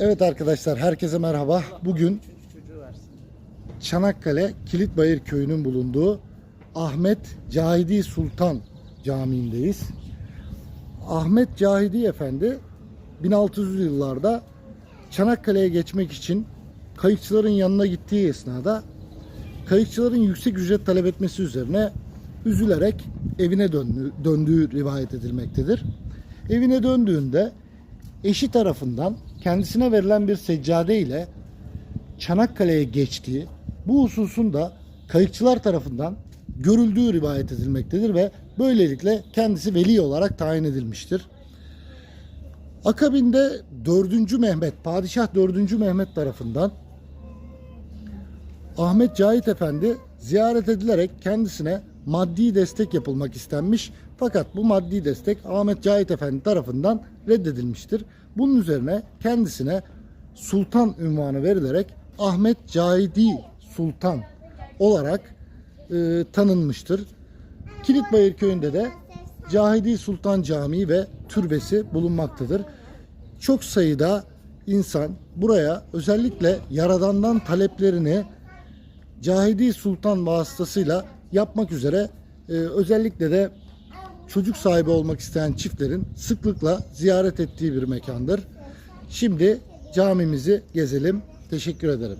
Evet arkadaşlar herkese merhaba. Bugün Çanakkale Kilitbayır köyünün bulunduğu Ahmet Cahidi Sultan Camii'ndeyiz. Ahmet Cahidi Efendi 1600'lü yıllarda Çanakkale'ye geçmek için kayıkçıların yanına gittiği esnada kayıkçıların yüksek ücret talep etmesi üzerine üzülerek evine döndü, döndüğü rivayet edilmektedir. Evine döndüğünde eşi tarafından kendisine verilen bir seccade ile Çanakkale'ye geçtiği, bu hususun da kayıkçılar tarafından görüldüğü rivayet edilmektedir ve böylelikle kendisi veli olarak tayin edilmiştir. Akabinde 4. Mehmet, Padişah 4. Mehmet tarafından Ahmet Cahit Efendi ziyaret edilerek kendisine maddi destek yapılmak istenmiş. Fakat bu maddi destek Ahmet Cahit Efendi tarafından reddedilmiştir. Bunun üzerine kendisine sultan ünvanı verilerek Ahmet Cahidi Sultan olarak e, tanınmıştır. Kilitbayır köyünde de Cahidi Sultan Camii ve türbesi bulunmaktadır. Çok sayıda insan buraya özellikle Yaradan'dan taleplerini Cahidi Sultan vasıtasıyla yapmak üzere e, özellikle de çocuk sahibi olmak isteyen çiftlerin sıklıkla ziyaret ettiği bir mekandır. Şimdi camimizi gezelim. Teşekkür ederim.